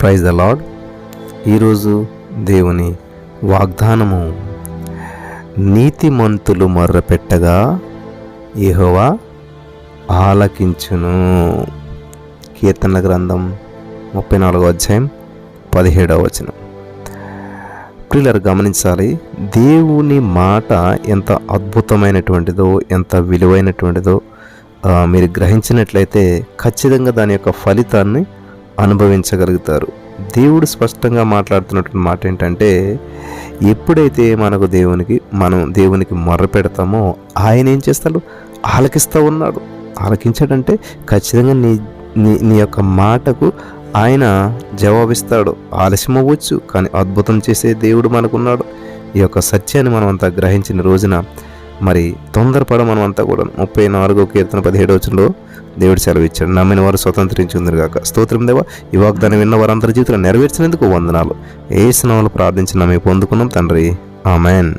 Praise the lord ఈరోజు దేవుని వాగ్దానము నీతిమంతులు మొర్రపెట్టగా యెహోవా ఆలకించును. కీర్తన గ్రంథం ముప్పై నాలుగో అధ్యాయం పదిహేడవ వచనం. ప్రిల్లర్ గమనించాలి దేవుని మాట ఎంత అద్భుతమైనటువంటిదో ఎంత విలువైనటువంటిదో మీరు గ్రహించినట్లయితే ఖచ్చితంగా దాని యొక్క ఫలితాన్ని అనుభవించగలుగుతారు. దేవుడు స్పష్టంగా మాట్లాడుతున్నటువంటి మాట ఏంటంటే ఎప్పుడైతే మనకు దేవునికి మనం దేవునికి మొర్ర పెడతామో ఆయన ఏం చేస్తాడు? ఆలకిస్తూ ఉన్నాడు. ఆలకించాడంటే ఖచ్చితంగా నీ నీ నీ యొక్క మాటకు ఆయన జవాబిస్తాడు. ఆలస్యం అవ్వచ్చు కానీ అద్భుతం చేసే దేవుడు మనకున్నాడు. ఈ యొక్క సత్యాన్ని మనం అంతా గ్రహించిన రోజున మరి తొందరపడ మనం అంతా కూడా ముప్పై నాలుగో కీర్తన పదిహేడు వచనంలో దేవుడు సెలవు ఇచ్చాడు నమ్మిన వారు స్వతంత్రించుందరు కాక స్తోత్రం దేవా ఈ వాగ్దానం విన్న వారందరి జీవితంలో నెరవేర్చినందుకు వందనాలు. ఏ స్నాలు ప్రార్థించిన మేము పొందుకున్నాం తండ్రి. ఆమెన్.